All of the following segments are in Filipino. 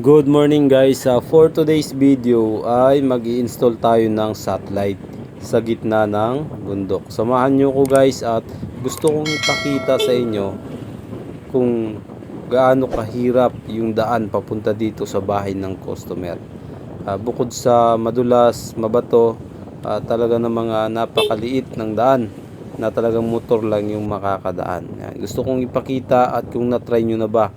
Good morning guys. Uh, for today's video ay mag install tayo ng satellite sa gitna ng bundok. Samahan nyo ko guys at gusto kong ipakita sa inyo kung gaano kahirap yung daan papunta dito sa bahay ng customer. Ah, bukod sa madulas, mabato, ah, talaga ng mga napakaliit ng daan na talagang motor lang yung makakadaan. Yan. Gusto kong ipakita at kung na-try nyo na ba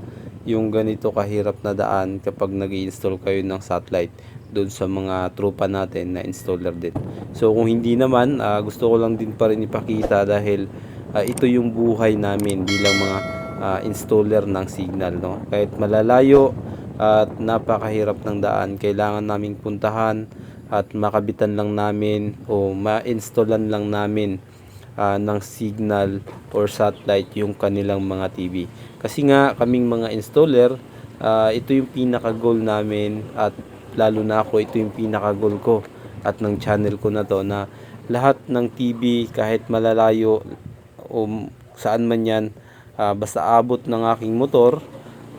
yung ganito kahirap na daan kapag nag install kayo ng satellite doon sa mga tropa natin na installer din. So kung hindi naman, ah, gusto ko lang din pa rin ipakita dahil ah, ito yung buhay namin bilang mga ah, installer ng signal. No? Kahit malalayo at napakahirap ng daan, kailangan naming puntahan at makabitan lang namin o ma-installan lang namin ah, ng signal or satellite yung kanilang mga TV. Kasi nga kaming mga installer, ah, ito yung pinaka goal namin at lalo na ako ito yung pinaka goal ko at ng channel ko na to na lahat ng TV kahit malalayo o saan man yan ah, basta abot ng aking motor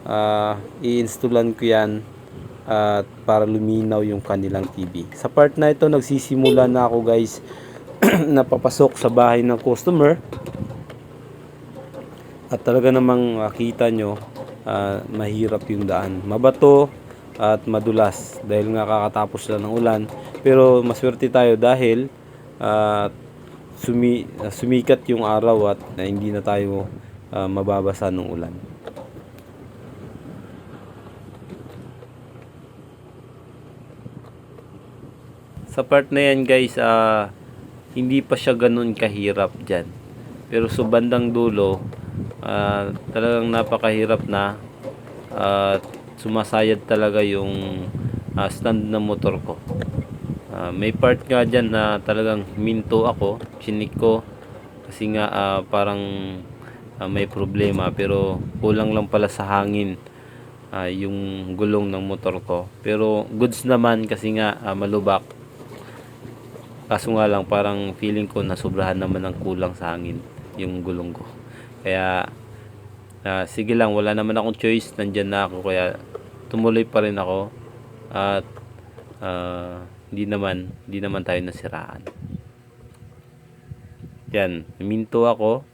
ah, i-installan ko yan at para luminaw yung kanilang TV. Sa part na ito nagsisimula na ako guys napapasok sa bahay ng customer. At talaga namang makita nyo ah, mahirap yung daan. Mabato at madulas dahil nga kakatapos lang ng ulan. Pero maswerte tayo dahil ah, sumi, ah, sumikat yung araw at na hindi na tayo ah, mababasa ng ulan. Sa part na yan guys ah hindi pa siya ganun kahirap dyan. Pero sa bandang dulo ah, talagang napakahirap na at sumasayad talaga yung ah, stand ng motor ko. Ah, may part nga dyan na talagang minto ako chinik ko. Kasi nga ah, parang ah, may problema. Pero kulang lang pala sa hangin ah, yung gulong ng motor ko. Pero goods naman kasi nga ah, malubak Kaso nga lang parang feeling ko na sobrahan naman ng kulang sa hangin yung gulong ko. Kaya ah, sige lang wala naman akong choice nandyan na ako kaya tumuloy pa rin ako at ah, hindi naman hindi naman tayo nasiraan. Yan, minto ako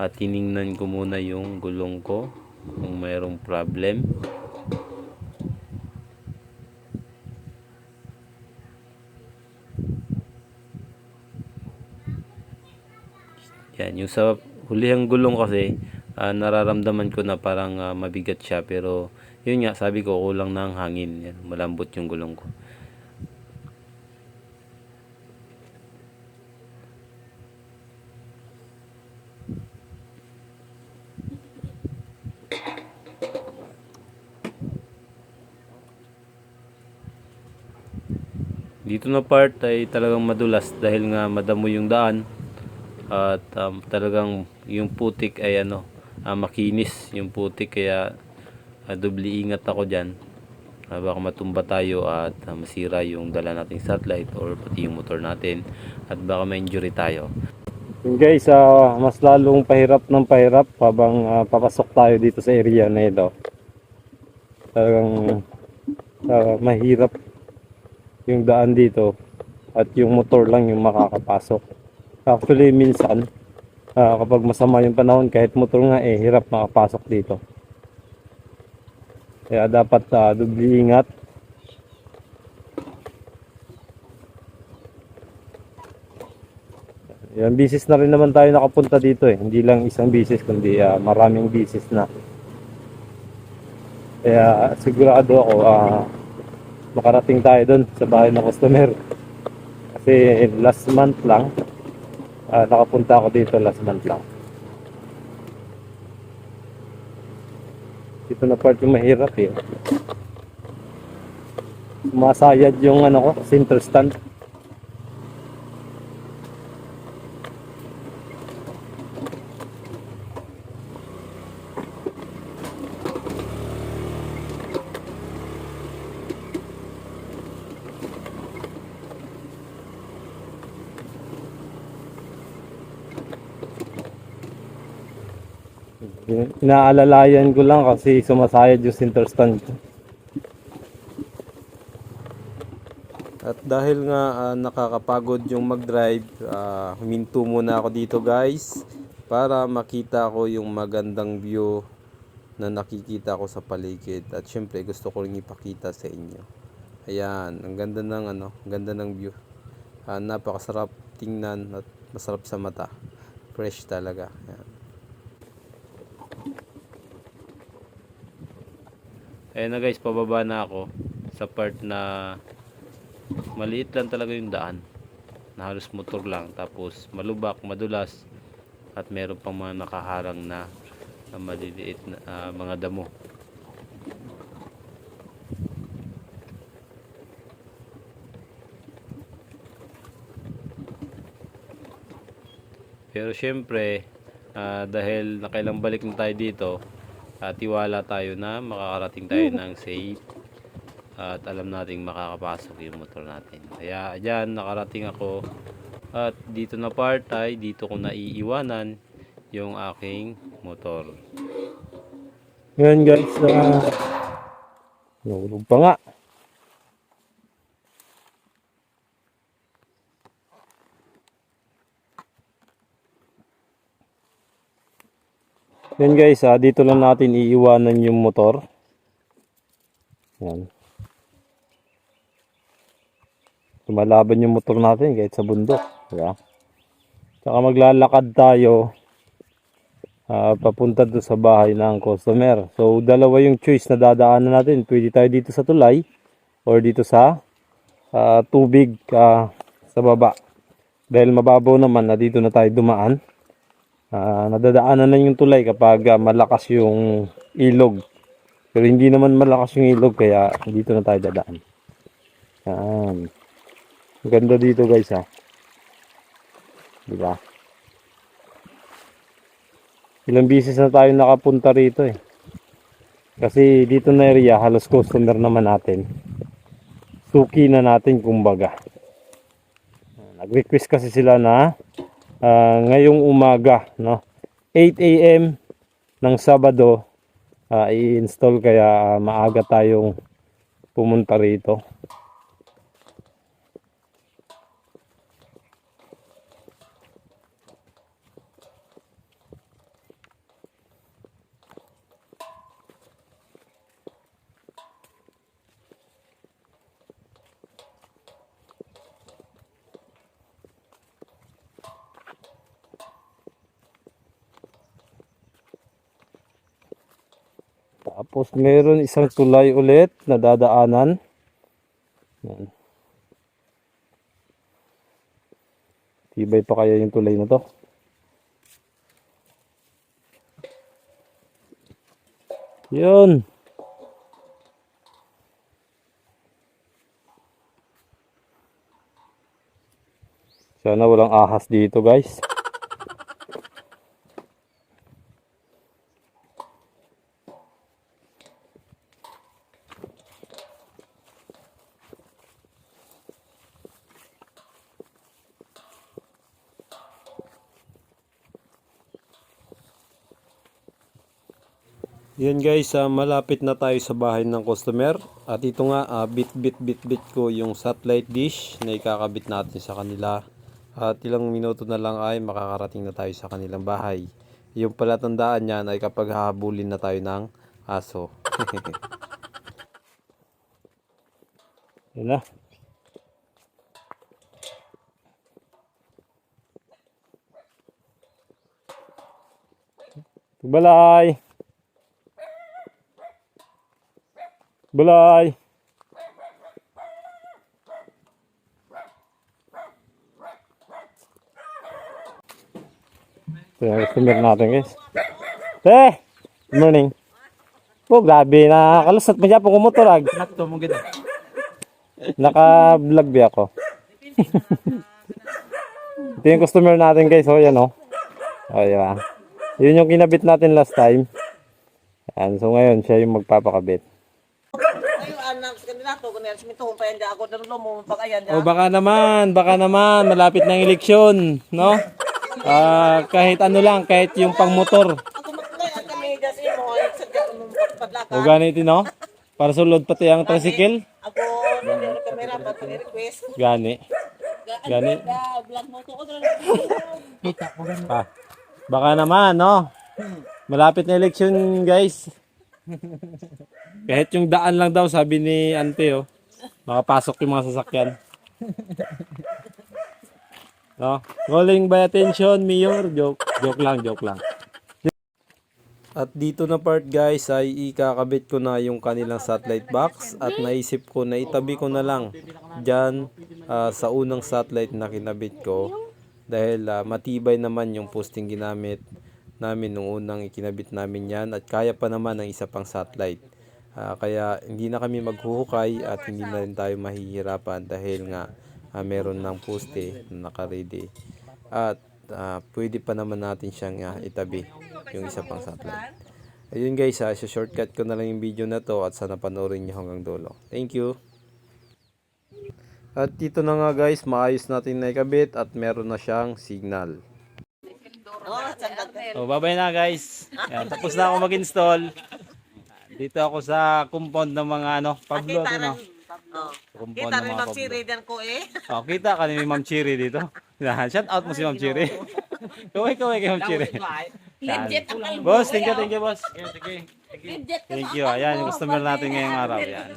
at tiningnan ko muna yung gulong ko kung mayroong problem. Yan, yung sa hulihang gulong kasi ah, nararamdaman ko na parang ah, mabigat siya pero yun nga sabi ko kulang na ang hangin. Yan, malambot yung gulong ko. Dito na part ay talagang madulas dahil nga madamo yung daan at um, talagang yung putik ay ano ah, makinis. Yung putik kaya uh, dubli ingat ako dyan. Ah, baka matumba tayo at ah, masira yung dala nating satellite or pati yung motor natin at baka may injury tayo. Guys ah, mas lalong pahirap ng pahirap habang ah, papasok tayo dito sa area na ito. Talagang ah, mahirap yung daan dito at yung motor lang yung makakapasok Actually, minsan, ah, kapag masama yung panahon, kahit motor nga eh, hirap makapasok dito. Kaya dapat uh, dubli ingat. Yan, bisis na rin naman tayo nakapunta dito eh. Hindi lang isang bisis, kundi ah, maraming bisis na. Kaya sigurado ako, ah, makarating tayo doon sa bahay ng customer. Kasi last month lang, Ah, nakapunta ako dito last month lang. Dito na part yung mahirap eh. Masayad yung ano ko, center stand. Inaalalayan ko lang kasi sumasayad yung center stand. At dahil nga ah, nakakapagod yung mag-drive, ah, huminto muna ako dito guys para makita ko yung magandang view na nakikita ko sa paligid. At syempre gusto ko rin ipakita sa inyo. Ayan, ang ganda ng ano, ang ganda ng view. Ah, napakasarap tingnan at masarap sa mata. Fresh talaga. Ayan. Ayan na guys, pababa na ako sa part na maliit lang talaga yung daan. Na halos motor lang. Tapos malubak, madulas. At meron pang mga nakaharang na, na maliliit na ah, mga damo. Pero syempre, ah, dahil nakailang balik na tayo dito, at tiwala tayo na makakarating tayo ng safe at alam nating makakapasok yung motor natin. Kaya dyan nakarating ako at dito na part ay dito ko naiiwanan yung aking motor. Ngayon guys, uh, nahulog pa nga. Yan guys, ah, dito lang natin iiwanan yung motor. Yan. Lumalaban yung motor natin kahit sa bundok. Diba? Tsaka maglalakad tayo ah, papunta doon sa bahay ng customer. So, dalawa yung choice na dadaanan natin. Pwede tayo dito sa tulay or dito sa ah, tubig ah, sa baba. Dahil mababaw naman na dito na tayo dumaan. Ah, nadadaanan na yung tulay kapag ah, malakas yung ilog. Pero hindi naman malakas yung ilog kaya dito na tayo dadaan. Yan. Ganda dito guys ha. Diba? Ilang bisis na tayo nakapunta rito eh. Kasi dito na area halos customer naman natin. Suki na natin kumbaga. Nag-request kasi sila na ah, ngayong umaga, no? 8 a.m. ng Sabado ah, i-install kaya ah, maaga tayong pumunta rito. Tapos meron isang tulay ulit na dadaanan. Yan. Tibay pa kaya yung tulay na to. Yun. Sana walang ahas dito guys. Yan guys, ah, malapit na tayo sa bahay ng customer. At ito nga, ah, bit bit bit bit ko yung satellite dish na ikakabit natin sa kanila. At ilang minuto na lang ay makakarating na tayo sa kanilang bahay. Yung palatandaan niyan ay kapag hahabulin na tayo ng aso. Yan na. Balay! Balay! Ito yung customer natin guys. Te! Good morning. Oh, grabe na. Kalusot mo siya pong kumuturag. Nakto mo gid. Naka-vlog ba ako? Ito yung customer natin guys. Oh, yan oh. Oh, yan. Yun yung kinabit natin last time. Yan. So ngayon, siya yung magpapakabit. Ayun, anak, kanina to, kanina simito, kung pa yan ako, narulo mo, pag ayan. O baka naman, baka naman, malapit ng eleksyon, no? Ah, kahit ano lang, kahit yung pangmotor. Ako matlay, ang kami dyan sa imo, ay sadya ko nung O ganito, no? Para sulod pati ang tricycle. Ako, na kami Mahirapan pag i-request. Gani. Gani. Vlog mo to. Ko. Ah, baka naman, no? Malapit na election, guys. Kahit yung daan lang daw, sabi ni Ante, oh. Makapasok yung mga sasakyan. No? Calling by attention, Mayor. Joke, joke lang, joke lang. At dito na part guys ay ikakabit ko na yung kanilang satellite box at naisip ko na itabi ko na lang dyan ah, sa unang satellite na kinabit ko dahil ah, matibay naman yung posting ginamit namin nung unang ikinabit namin yan at kaya pa naman ng isa pang satellite. Ah, kaya hindi na kami maghuhukay at hindi na rin tayo mahihirapan dahil nga ah, meron ng poste na naka-ready. At ah, pwede pa naman natin siyang ah, itabi yung isa pang satellite. Ayun guys, ha, shortcut ko na lang yung video na to at sana panoorin nyo hanggang dulo. Thank you! At dito na nga guys, maayos natin na ikabit at meron na siyang signal. Oh. So, babay na guys. Yan, tapos na ako mag-install. Dito ako sa compound ng mga ano, Pablo. Kita Ano, rin. Oh. compound Kita rin mga Ma'am Pablo. Siri dyan ko eh. Oh, kita ka ni Ma'am Chiri dito. Shout out mo si Ma'am Chiri. Kaway kaway kay Ma'am Chiri. Yan. Boss, thank you, thank you, boss. Thank you. Ayan, yung customer natin ngayong araw. Yan.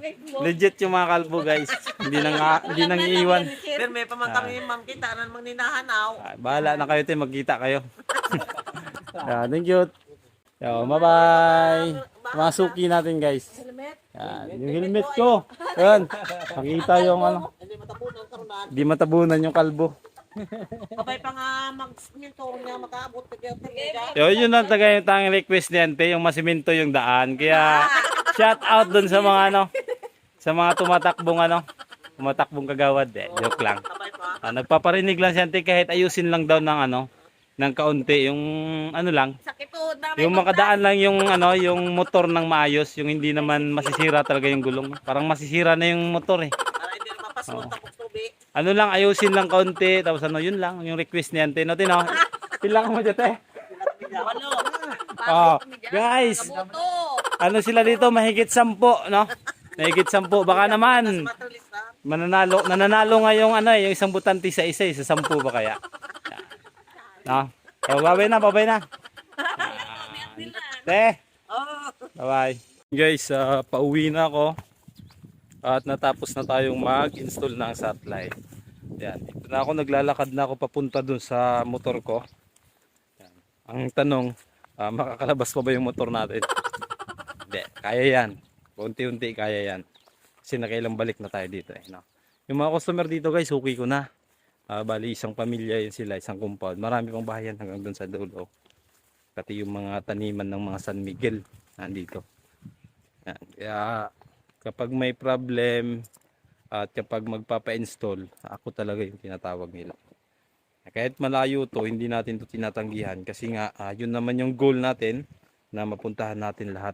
Legit yung mga kalbo, guys. Hindi nang hindi nang iiwan. Pero may pamantang yung ma'am kita na mang ninahanaw. Ah, bahala na kayo, te. Magkita kayo. Yan, thank you. Yo, bye-bye. Mga suki natin, guys. Yan, yung helmet ko. Yan. Makita yung ano. Hindi matapunan karunan. Di matabunan yung kalbo. Kapay pa nga mag-minto niya makaabot. Yo, yun lang taga yung tanging request ni Ante, yung masiminto yung daan. Kaya, shout out dun sa mga ano, sa mga tumatakbong ano, tumatakbong kagawad. Eh, joke lang. Ah, nagpaparinig lang si Ante kahit ayusin lang daw ng ano, ng kaunti, yung ano lang, Sakit dami. yung makadaan lang yung ano, yung motor ng maayos, yung hindi naman masisira talaga yung gulong. Parang masisira na yung motor eh. Para hindi na mapasunod tapos tubi. Ano lang, ayusin lang kaunti, tapos ano, yun lang, yung request ni Ante. No, tino, pilang mo te. Walo. Oh, guys, ano sila dito, mahigit sampo, no? Mahigit sampo, baka naman, mananalo, nananalo nga yung ano, eh, yung isang butante sa isa, eh, sa sampu ba kaya? No? So, babay na, babay na. Te, Oh. bye Guys, ah, pauwi na ako. At natapos na tayong mag-install ng satellite. Yan, dito na ako naglalakad na ako papunta dun sa motor ko. Yan. Ang tanong, ah, makakalabas pa ba yung motor natin? Hindi, kaya yan. Unti-unti kaya yan. Kasi nakailang balik na tayo dito eh. No? Yung mga customer dito guys, okay ko na. Ah, bali isang pamilya yun sila, isang compound. Marami pang bahayan hanggang dun sa dulo. Pati yung mga taniman ng mga San Miguel nandito. Yan. Kaya kapag may problem at kapag magpapa-install, ako talaga yung tinatawag nila. Kahit malayo to, hindi natin to tinatanggihan kasi nga ah, yun naman yung goal natin na mapuntahan natin lahat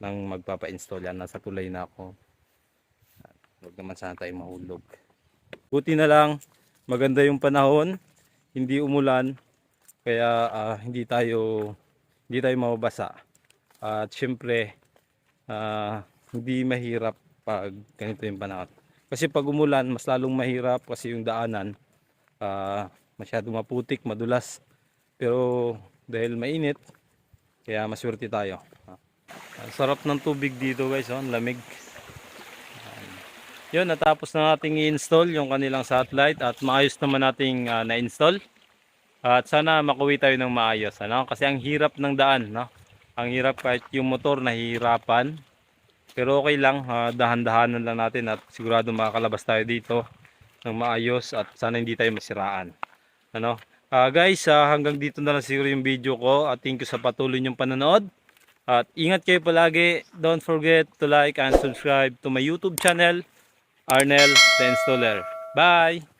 ng magpapa-install yan. Nasa tulay na ako. Huwag naman sana tayo mahulog. Buti na lang, maganda yung panahon, hindi umulan, kaya ah, hindi tayo hindi tayo mababasa. At syempre, ah, hindi mahirap pag ganito yung panahon. Kasi pag umulan, mas lalong mahirap kasi yung daanan ah, masyado maputik, madulas. Pero dahil mainit, kaya maswerte tayo. Ang sarap ng tubig dito guys, oh, lamig. Yun, natapos na nating i-install yung kanilang satellite at maayos naman nating ah, na-install. At sana makuwi tayo ng maayos, ano? Kasi ang hirap ng daan, no? Ang hirap kahit yung motor nahihirapan. Pero okay lang, ah, dahan-dahanan lang natin at sigurado makakalabas tayo dito ng maayos at sana hindi tayo masiraan. Ano? Ah, guys, ah, hanggang dito na lang siguro yung video ko at thank you sa patuloy niyong panonood. At ingat kayo palagi. Don't forget to like and subscribe to my YouTube channel, Arnel the Installer. Bye!